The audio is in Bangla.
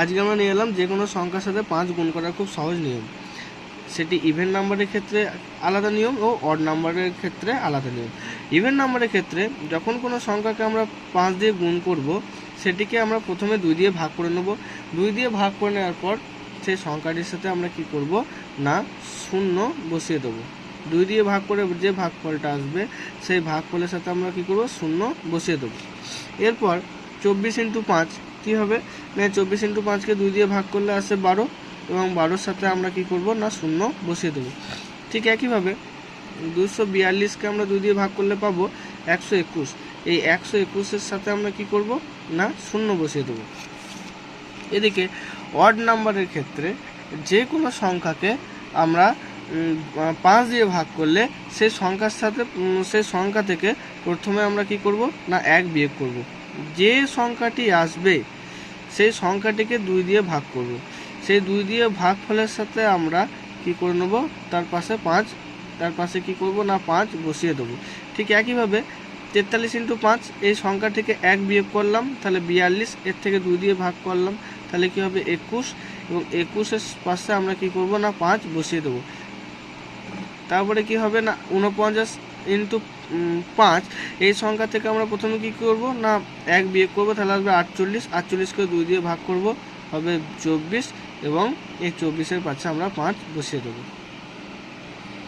আজকে আমরা নিয়ে এলাম যে কোনো সংখ্যার সাথে পাঁচ গুণ করার খুব সহজ নিয়ম। সেটি ইভেন নাম্বারের ক্ষেত্রে আলাদা নিয়ম ও অড নাম্বারের ক্ষেত্রে আলাদা নিয়ম। ইভেন নাম্বারের ক্ষেত্রে যখন কোনো সংখ্যাকে আমরা পাঁচ দিয়ে গুণ করব, সেটিকে আমরা প্রথমে দুই দিয়ে ভাগ করে নেব। দুই দিয়ে ভাগ করে নেওয়ার পর সেই সংখ্যাটির সাথে আমরা কি করব? না, শূন্য বসিয়ে দেবো। দুই দিয়ে ভাগ করে যে ভাগফলটা আসবে, সেই ভাগফলের সাথে আমরা কি করব? শূন্য বসিয়ে দেবো। এরপর চব্বিশ ইন্টু পাঁচ কী হবে? চব্বিশ ইন্টু পাঁচকে দুই দিয়ে ভাগ করলে আসে বারো, এবং বারোর সাথে আমরা কি করব? না, শূন্য বসিয়ে দেবো। ঠিক একইভাবে দুশো বিয়াল্লিশকে আমরা দুই দিয়ে ভাগ করলে পাবো একশো একুশ। এই একশো একুশের সাথে আমরা কি করব? না, শূন্য বসিয়ে দেবো। এদিকে অড নাম্বারের ক্ষেত্রে যে কোনো সংখ্যাকে আমরা পাঁচ দিয়ে ভাগ করলে সেই সংখ্যার সাথে সেই সংখ্যা থেকে প্রথমে আমরা কি করব? না, এক বিয়োগ করব। যে সংখ্যাটি আসবে সেই সংখ্যাটিকে দুই দিয়ে ভাগ করব। সেই দুই দিয়ে ভাগ ফলের সাথে আমরা কি করে নেব? তার পাশে পাঁচ, তার পাশে কি করব না পাঁচ, বসিয়ে দেবো। ঠিক একইভাবে তেতাল্লিশ ইন্টু পাঁচ, এই সংখ্যাটিকে এক বিয়োগ করলাম, তাহলে বিয়াল্লিশ, এর থেকে দুই দিয়ে ভাগ করলাম, তাহলে কি হবে একুশ, এবং একুশের পাশে আমরা কি করব না পাঁচ, বসিয়ে দেবো। তারপরে কি হবে না উনপঞ্চাশ ইন্টু পাঁচ, এই সংখ্যা থেকে আমরা প্রথমে কি করব? না, এক বিয়োগ করব, তাহলে আসবে আটচল্লিশ আটচল্লিশকে দুই দিয়ে ভাগ করব, হবে চব্বিশ, এবং এই চব্বিশের পাশে আমরা পাঁচ বসিয়ে দেবো।